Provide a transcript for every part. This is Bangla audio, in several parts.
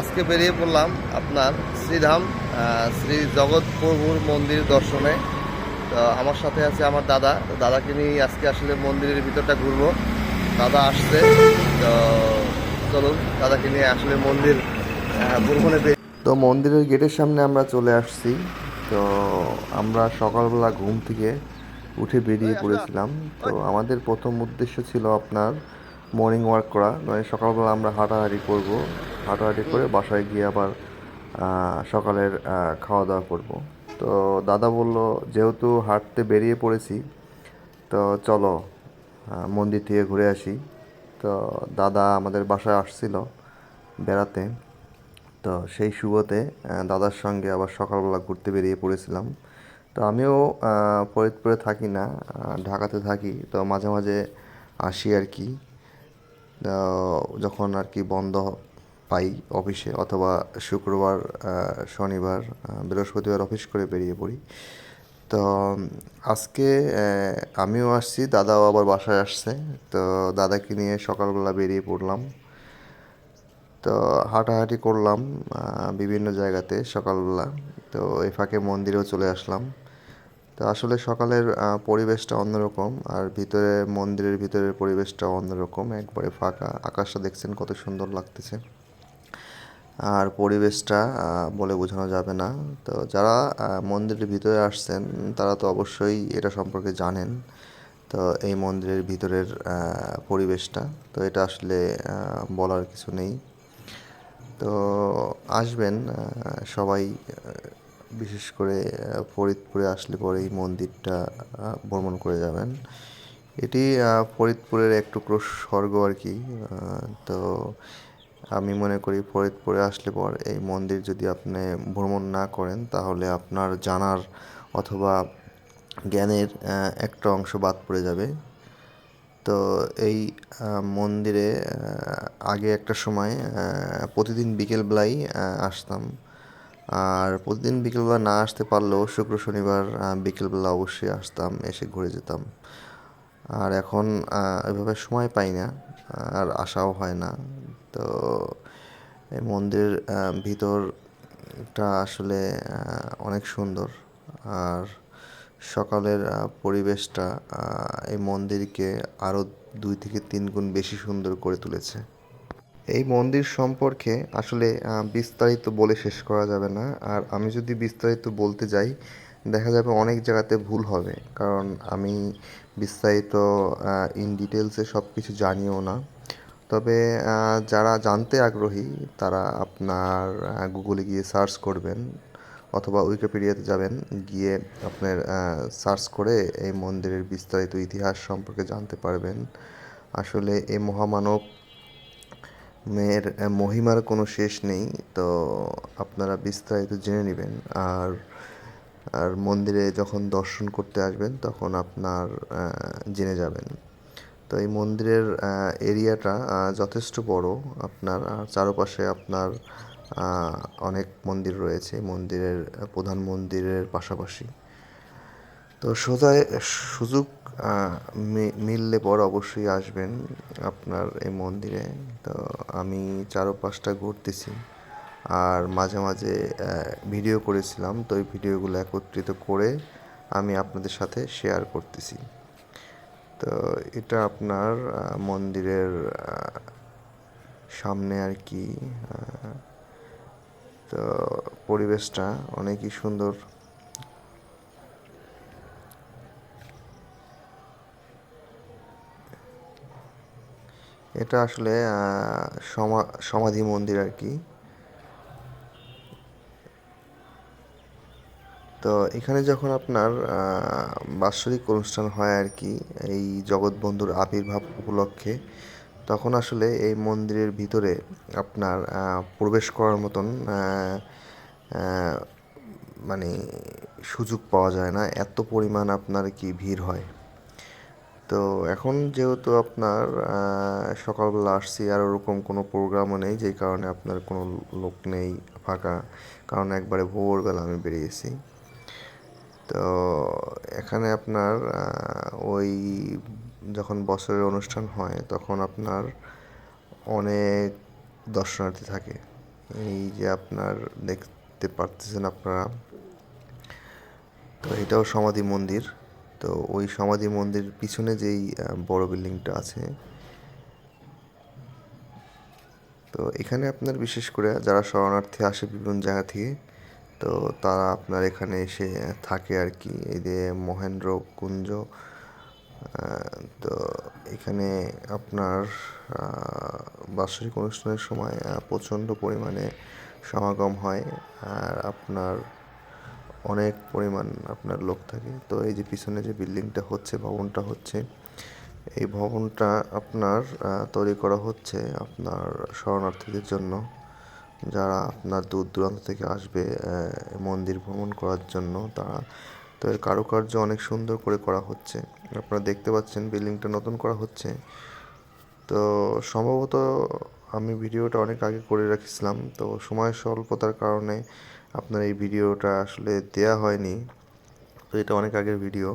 আজকে বেরিয়ে পড়লাম আপনার শ্রীধাম শ্রী জগৎ প্রভুর মন্দির দর্শনে। তো আমার সাথে আছে আমার দাদা। দাদাকে নিয়ে আজকে আসলে মন্দিরের ভিতরটা ঘুরবো। দাদা আসছে। তো চলুন, দাদাকে নিয়ে আসলে মন্দির ভ্রমণে তো মন্দিরের গেটের সামনে আমরা চলে আসছি। তো আমরা সকালবেলা ঘুম থেকে উঠে বেরিয়ে পড়েছিলাম। তো আমাদের প্রথম উদ্দেশ্য ছিল আপনার মর্নিং ওয়াক করা। মানে সকালবেলা আমরা হাঁটাহাঁটি করব। হাঁটাহাঁটি করে বাসায় গিয়ে আবার সকালের খাওয়া দাওয়া করব। তো দাদা বলল, যেহেতু হাঁটতে বেরিয়ে পড়েছি, তো চলো মন্দির থেকে ঘুরে আসি। তো দাদা আমাদের বাসায় আসছিল বেড়াতে। তো সেই শুভতে দাদার সঙ্গে আবার সকালবেলা ঘুরতে বেরিয়ে পড়েছিলাম। তো আমিও ফরিদপুরে থাকি না ঢাকাতে থাকি। তো মাঝে মাঝে আসি আর কি। যখন আর কি বন্ধ পাই অফিসে অথবা শুক্রবার শনিবার বৃহস্পতিবার অফিস করে বেরিয়ে পড়ি। তো আজকে আমিও আসছি, দাদাও আবার বাসায় আসছে। তো, দাদাকে নিয়ে সকালবেলা বেরিয়ে পড়লাম। তো, হাঁটাহাঁটি করলাম বিভিন্ন জায়গাতে সকালবেলা। তো এই ফাঁকে মন্দিরেও চলে আসলাম। তো আসলে সকালের পরিবেশটা অন্যরকম আর ভিতরে, মন্দিরের ভিতরের পরিবেশটা অন্যরকম, একবারে ফাঁকা। আকাশটা দেখছেন কত সুন্দর লাগতেছে। আর পরিবেশটা বলে বোঝানো যাবে না। তো যারা মন্দিরের ভিতরে আসছেন, তারা তো অবশ্যই এটা সম্পর্কে জানেন। তো এই মন্দিরের ভিতরের পরিবেশটা, তো এটা আসলে বলার কিছু নেই। তো আসবেন সবাই বিশেষ করে ফরিদপুরে আসলে পরে এই মন্দিরটা ভ্রমণ করে যাবেন। এটি ফরিদপুরের এক টুকরো স্বর্গ আর কি। তো আমি মনে করি ফরিদপুরে আসলে পর এই মন্দির যদি আপনি ভ্রমণ না করেন, তাহলে আপনার জানার অথবা জ্ঞানের একটা অংশ বাদ পড়ে যাবে। তো এই মন্দিরে আগে একটা সময় প্রতিদিন বিকেলবেলাই আসতাম। আর প্রতিদিন বিকেলবেলা না আসতে পারলেও শুক্র, শনিবার বিকেলবেলা অবশ্যই আসতাম, এসে ঘুরে যেতাম। আর এখন এভাবে সময় পাই না, আর আসাও হয় না। তো এই মন্দির ভিতরটা আসলে অনেক সুন্দর। আর সকালের পরিবেশটা এই মন্দিরকে আরও দুই থেকে তিন গুণ বেশি সুন্দর করে তুলেছে। এই মন্দির সম্পর্কে আসলে বিস্তারিত বলে শেষ করা যাবে না। আর আমি যদি বিস্তারিত বলতে যাই, দেখা যাবে অনেক জায়গাতে ভুল হবে। কারণ আমি বিস্তারিত ইন ডিটেলসে সব কিছু জানিও না। তবে যারা জানতে আগ্রহী, তারা আপনার গুগলে গিয়ে সার্চ করবেন অথবা উইকিপিডিয়াতে যাবেন। গিয়ে আপনার সার্চ করে এই মন্দিরের বিস্তারিত ইতিহাস সম্পর্কে জানতে পারবেন। আসলে এই মহামানব মেয়ের মহিমার কোনো শেষ নেই, তো আপনারা বিস্তারিত জেনে নেবেন। আর আর মন্দিরে যখন দর্শন করতে আসবেন, তখন আপনার জেনে যাবেন। তো এই মন্দিরের এরিয়াটা যথেষ্ট বড়। আপনার চারপাশে আপনার অনেক মন্দির রয়েছে। মন্দিরের, প্রধান মন্দিরের পাশাপাশি। তো সোজায় সুযোগ মিললে পর অবশ্যই আসবেন আপনার এই মন্দিরে। তো আমি চারপাশটা ঘুরতেছি। আর মাঝে মাঝে ভিডিও করেছিলাম। তো এই ভিডিওগুলো একত্রিত করে আমি আপনাদের সাথে শেয়ার করতেছি। তো এটা আপনার মন্দিরের সামনে আর কি তো পরিবেশটা অনেকই সুন্দর। এটা আসলে সমা- সমাধি মন্দির আর কি। তো এখানে যখন আপনার বাৎসরিক অনুষ্ঠান হয় আর কি, এই জগৎবন্ধুর আবির্ভাব উপলক্ষে, তখন আসলে এই মন্দিরের ভিতরে আপনার প্রবেশ করার মতন মানে সুযোগ পাওয়া যায় না। এত পরিমাণ আপনার কি ভিড় হয়। তো এখন যেহেতু আপনার সকালবেলা আসছি, আর ওরকম কোনো প্রোগ্রামও নেই, যেই কারণে আপনার কোনো লোক নেই ফাঁকা, কারণ একবারে ভোরবেলা আমি বেরিয়েছি। তো এখানে আপনার ওই যখন বছরের অনুষ্ঠান হয়, তখন আপনার অনেক দর্শনার্থী থাকে। এই যে আপনার দেখতে পারতেছেন আপনারা, তো এটাও সমাধি মন্দির। তো ওই সমাধি মন্দির পিছনে যেই বড় বিল্ডিংটা আছে। তো এখানে আপনার বিশেষ করে যারা শরণার্থী আসে বিভিন্ন জায়গা থেকে, তো তারা আপনার এখানে এসে থাকে আর কি। এই যে মহেন্দ্র কুঞ্জ তো এখানে আপনার বাৎসরিক অনুষ্ঠানের সময় প্রচণ্ড পরিমাণে সমাগম হয়। আর আপনার অনেক পরিমাণ আপনার লোক থাকে। তো এই যে পিছনে যে বিল্ডিংটা হচ্ছে, ভবনটা হচ্ছে, এই ভবনটা আপনার তৈরি করা হচ্ছে আপনার শরণার্থীদের জন্য। যারা আপনার দূর দূরান্ত থেকে আসবে মন্দির ভ্রমণ করার জন্য, তারা তো এর কারুকার্য অনেক সুন্দর করে করা হচ্ছে। আপনারা দেখতে পাচ্ছেন বিল্ডিংটা নতুন করা হচ্ছে। তো সম্ভবত আমি ভিডিওটা অনেক আগে করে রাখিছিলাম। তো সময় স্বল্পতার কারণে আপনার এই ভিডিওটা আসলে দেয়া হয়নি, তো এটা অনেক আগের ভিডিও।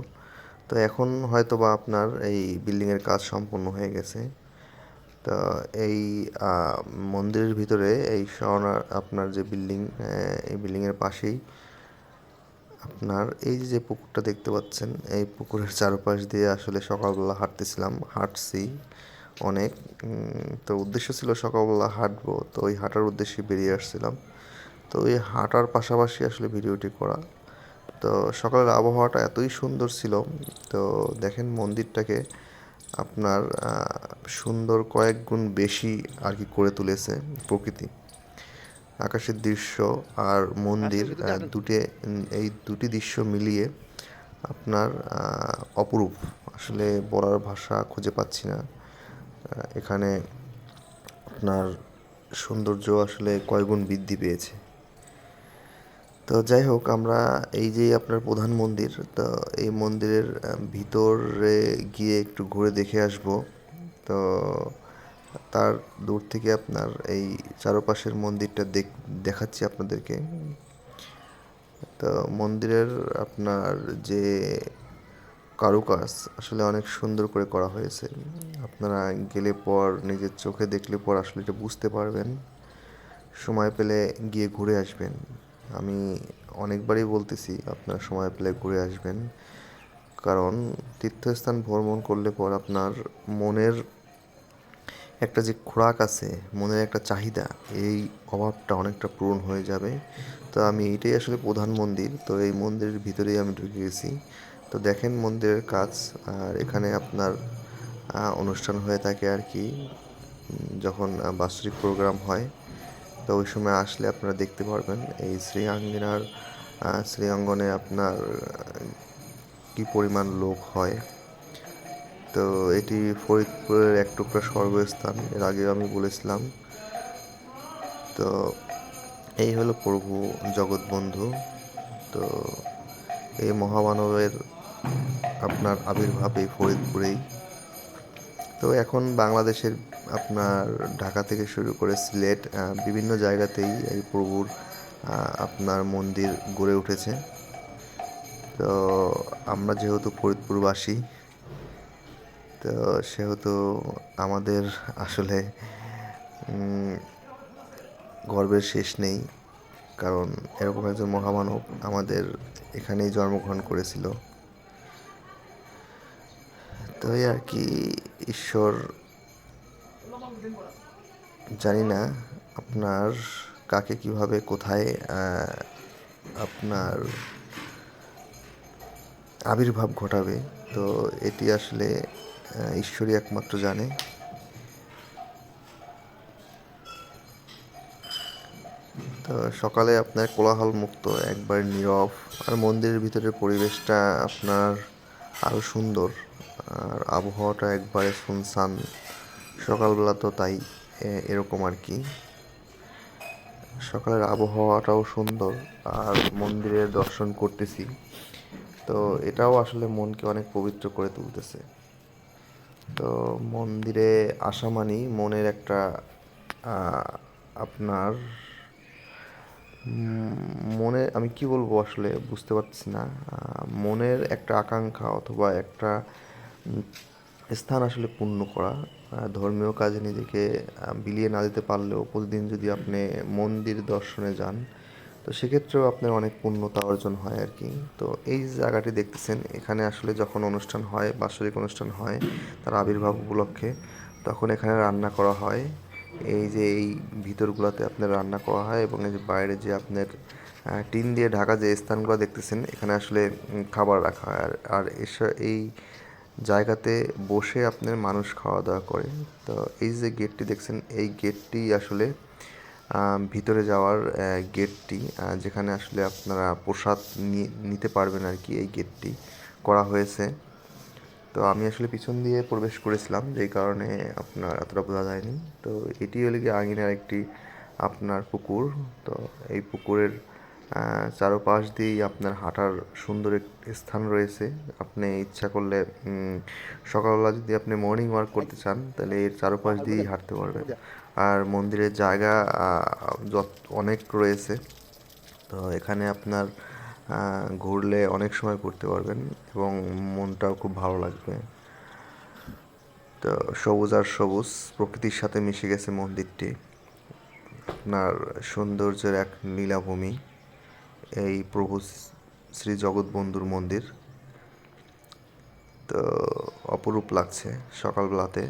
তো এখন হয়তো বা আপনার এই বিল্ডিংয়ের কাজ সম্পূর্ণ হয়ে গেছে। তো এই মন্দিরের ভিতরে এই শরণা আপনার যে বিল্ডিং এই বিল্ডিংয়ের পাশেই আপনার এই যে পুকুরটা দেখতে পাচ্ছেন, এই পুকুরের চারপাশ দিয়ে আসলে সকালবেলা হাঁটতেছিলাম, হাঁটছি অনেক। তো উদ্দেশ্য ছিল সকালবেলা হাঁটবো, তো ওই হাঁটার উদ্দেশ্যে বেরিয়ে আসছিলাম। তো এই হাঁটার পাশাপাশি আসলে ভিডিওটি করা। তো সকালের আবহাওয়াটা এতই সুন্দর ছিল তো দেখেন মন্দিরটাকে আপনার সুন্দর কয়েক গুণ বেশি আর কি করে তুলেছে প্রকৃতি। আকাশের দৃশ্য আর মন্দির দুটি এই দুটি দৃশ্য মিলিয়ে আপনার অপরূপ। আসলে বলার ভাষা খুঁজে পাচ্ছি না। এখানে আপনার সৌন্দর্য আসলে কয়গুণ বৃদ্ধি পেয়েছে। তো যাই হোক, আমরা এই যে আপনার প্রধান মন্দির, তো এই মন্দিরের ভিতরে গিয়ে একটু ঘুরে দেখে আসব। তো তার দূর থেকে আপনার এই চারপাশের মন্দিরটা দেখ, দেখাচ্ছি আপনাদেরকে। তো মন্দিরের আপনার যে কারুকাজ আসলে অনেক সুন্দর করে করা হয়েছে। আপনারা গেলে পর, নিজের চোখে দেখলে পর আসলে এটা বুঝতে পারবেন। সময় পেলে গিয়ে ঘুরে আসবেন। আমি অনেকবারই বলতেছি, আপনার সময় পেলে ঘুরে আসবেন। কারণ তীর্থস্থান ভ্রমণ করলে পর আপনার মনের একটা যে খোরাক আছে, মনের একটা চাহিদা, এই অভাবটা অনেকটা পূরণ হয়ে যাবে। তো আমি এটাই আসলে প্রধান মন্দির। তো এই মন্দিরের ভিতরেই আমি ঢুকে গেছি। তো দেখেন মন্দিরের কাজ, আর এখানে আপনার অনুষ্ঠান হয়ে থাকে আর কি। যখন বাৎসরিক প্রোগ্রাম হয় তো ওই সময় আসলে আপনারা দেখতে পারবেন এই শ্রীআঙ্গিনার আহ, শ্রীঅঙ্গনে আপনার কি পরিমাণ লোক হয়। তো এটি ফরিদপুরের এক টুকরা স্বর্গস্থান এর আগে আমি বলেছিলাম। তো এই হলো প্রভু জগৎবন্ধু। তো এই মহামানবের আপনার আবির্ভাব এই ফরিদপুরেই। তো এখন বাংলাদেশের আপনার ঢাকা থেকে শুরু করে সিলেট বিভিন্ন জায়গাতেই এই প্রভুর আপনার মন্দির গড়ে উঠেছে। তো আমরা যেহেতু ফরিদপুরবাসী, তো সেহেতু আমাদের আসলে গর্বের শেষ নেই। কারণ এরকম একজন মহামানব আমাদের এখানেই জন্মগ্রহণ করেছিল। তো এই আর কি, ঈশ্বর জানি না আপনার কাকে কীভাবে, কোথায় আপনার আবির্ভাব ঘটাবে। তো এটি আসলে ঈশ্বরই একমাত্র জানে। তো সকালে আপনার কোলাহল মুক্ত একবার নীরব, আর মন্দিরের ভিতরের পরিবেশটা আপনার আরও সুন্দর। আর আবহাওয়াটা একবারে শুনশান সকালবেলা তো তাই এরকম আর কি। সকালের আবহাওয়াটাও সুন্দর, আর মন্দিরের দর্শন করতেছি। তো এটাও আসলে মনকে অনেক পবিত্র করে তুলতেছে। তো মন্দিরে আসা মানেই মনের একটা আপনার মনে আমি কি বলব আসলে বুঝতে পারছি না মনের একটা আকাঙ্ক্ষা অথবা একটা স্থান আসলে পূর্ণ করা। ধর্মীয় কাজে নিজেকে বিলিয়ে না দিতে পারলেও প্রতিদিন যদি আপনি মন্দির দর্শনে যান, তো সেক্ষেত্রেও আপনার অনেক পূর্ণতা অর্জন হয় আর কি। তো এই জায়গাটি দেখতেছেন, এখানে আসলে যখন অনুষ্ঠান হয়, বাৎসরিক অনুষ্ঠান হয়, তার আবির্ভাব উপলক্ষে, তখন এখানে রান্না করা হয়। এই যে এই ভিতরগুলোতে আপনার রান্না করা হয় এবং এই যে বাইরে যে আপনার টিন দিয়ে ঢাকা যে স্থানগুলো দেখতেছেন, এখানে আসলে খাবার রাখা হয়। আর আর এই জায়গাতে বসে আপনার মানুষ খাওয়া দাওয়া করে। তো এই যে গেটটি দেখছেন, এই গেটটি আসলে ভিতরে যাওয়ার গেটটি যেখানে আসলে আপনারা প্রসাদ নিতে পারবেন আর কি এই গেটটি করা হয়েছে। তো আমি আসলে পিছন দিয়ে প্রবেশ করেছিলাম, যেই কারণে আপনার এতটা বোঝা যায়নি। তো এটি হলে কি আঙিনার একটি আপনার পুকুর। তো এই পুকুরের চারপাশ দিয়েই আপনার হাঁটার সুন্দর স্থান রয়েছে। আপনি ইচ্ছা করলে সকালবেলা যদি আপনি মর্নিং ওয়াক করতে চান, তাহলে এর চারপাশ দিয়েই হাঁটতে পারবেন। আর মন্দিরের জায়গা যত, অনেক রয়েছে। তো এখানে আপনার ঘুরলে অনেক সময় ঘুরতে পারবেন এবং মনটাও খুব ভালো লাগবে। তো সবুজ আর সবুজ, প্রকৃতির সাথে মিশে গেছে মন্দিরটি। আপনার সৌন্দর্যের এক নীলাভূমি। এই প্রভু শ্রী জগৎবন্ধুর মন্দির। তো অপরূপ লাগছে সকালবেলাতে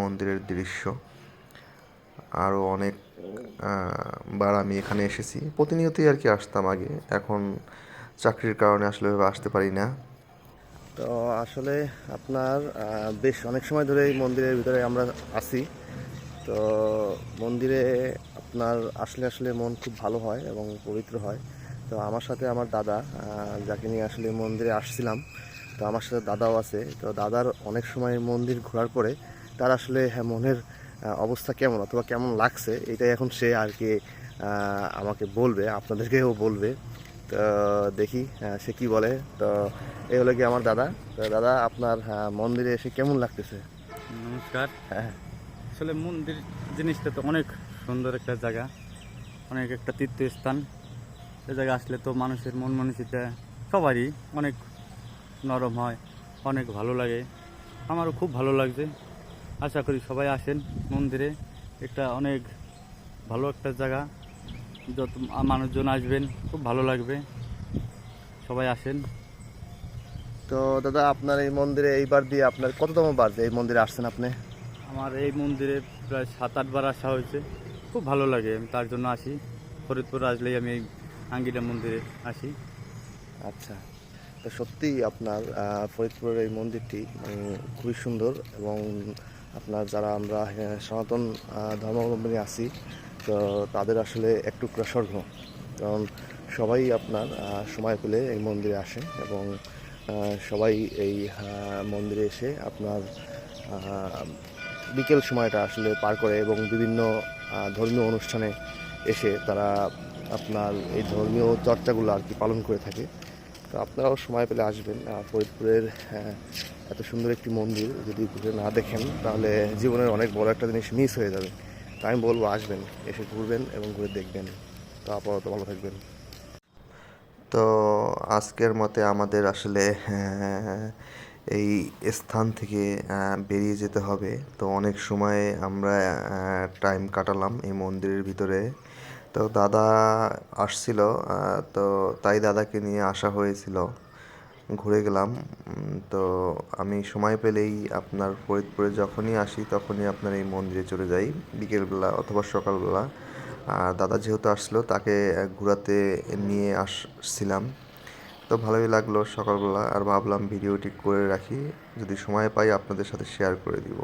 মন্দিরের দৃশ্য। আরও অনেক বার আমি এখানে এসেছি। প্রতিনিয়তই আর কি আসতাম আগে। এখন চাকরির কারণে আসলে আসতে পারি না। তো আসলে আপনার বেশ অনেক সময় ধরে এই মন্দিরের ভিতরে আমরা আসি তো মন্দিরে আপনার আসলে আসলে মন খুব ভালো হয় এবং পবিত্র হয়। তো আমার সাথে আমার দাদা যাকে নিয়ে আসলে মন্দিরে আসছিলাম তো আমার সাথে দাদাও আছে। তো দাদার অনেক সময় মন্দির ঘোরার পরে তার আসলে হ্যাঁ মনের অবস্থা কেমন অথবা কেমন লাগছে এটাই এখন সে আর কি আমাকে বলবে আপনাদেরকেও বলবে। তো দেখি আহ, সে কি বলে। তো এই হলো কি আমার দাদা। তো দাদা আপনার আহ, মন্দিরে এসে কেমন লাগতেছে? নমস্কার। হ্যাঁ। আসলে মন্দির জিনিসটা তো অনেক সুন্দর একটা জায়গা অনেক একটা তীর্থস্থান। এ জায়গা আসলে তো মানুষের মন মানসিকতা সবারই অনেক নরম হয় অনেক ভালো লাগে। আমারও খুব ভালো লাগছে। আশা করি সবাই আসেন মন্দিরে। একটা অনেক ভালো একটা জায়গা। যত মানুষজন আসবেন খুব ভালো লাগবে। সবাই আসেন। তো দাদা আপনার এই মন্দিরে এইবার দিয়ে আপনার কততম বার যে এই মন্দিরে আসছেন আপনি? আমার এই মন্দিরে প্রায় সাত আটবার আসা হয়েছে। খুব ভালো লাগে আমি তার জন্য আসি। ফরিদপুর আসলেই আমি এই আঙ্গিরা মন্দিরে আসি। আচ্ছা তো সত্যিই আপনার ফরিদপুরের এই মন্দিরটি খুবই সুন্দর এবং আপনার যারা আমরা সনাতন ধর্মাবলম্বী আছি, তো তাদের আসলে এক টুকরা স্বর্গ কারণ সবাই আপনার সময় পেলে এই মন্দিরে আসে এবং সবাই এই মন্দিরে এসে আপনার বিকেল সময়টা আসলে পার করে এবং বিভিন্ন ধর্মীয় অনুষ্ঠানে এসে তারা আপনার এই ধর্মীয় চর্চাগুলো আর কি পালন করে থাকে। তো আপনারাও সময় পেলে আসবেন ফরিদপুরের এত সুন্দর একটি মন্দির যদি ঘুরে না দেখেন, তাহলে জীবনের অনেক বড় একটা জিনিস মিস হয়ে যাবে। তো আমি বলব আসবেন, এসে ঘুরবেন এবং ঘুরে দেখবেন। তো আপাতত ভালো থাকবেন। তো আজকের মতে আমাদের আসলে এই স্থান থেকে বেরিয়ে যেতে হবে। তো অনেক সময় আমরা টাইম কাটালাম এই মন্দিরের ভিতরে। তো দাদা আসছিল তো তাই দাদাকে নিয়ে আসা হয়েছিল। ঘুরে গেলাম। তো আমি সময় পেলেই আপনার ফরিদপুরে যখনই আসি তখনই আপনার এই মন্দিরে চলে যাই, বিকেলবেলা অথবা সকালবেলা। আর দাদা যেহেতু আসলো তাকে ঘোরাতে নিয়ে আসছিলাম। তো ভালোই লাগল সকালবেলা, আর ভাবলাম ভিডিওটি করে রাখি। যদি সময় পাই আপনাদের সাথে শেয়ার করে দিব।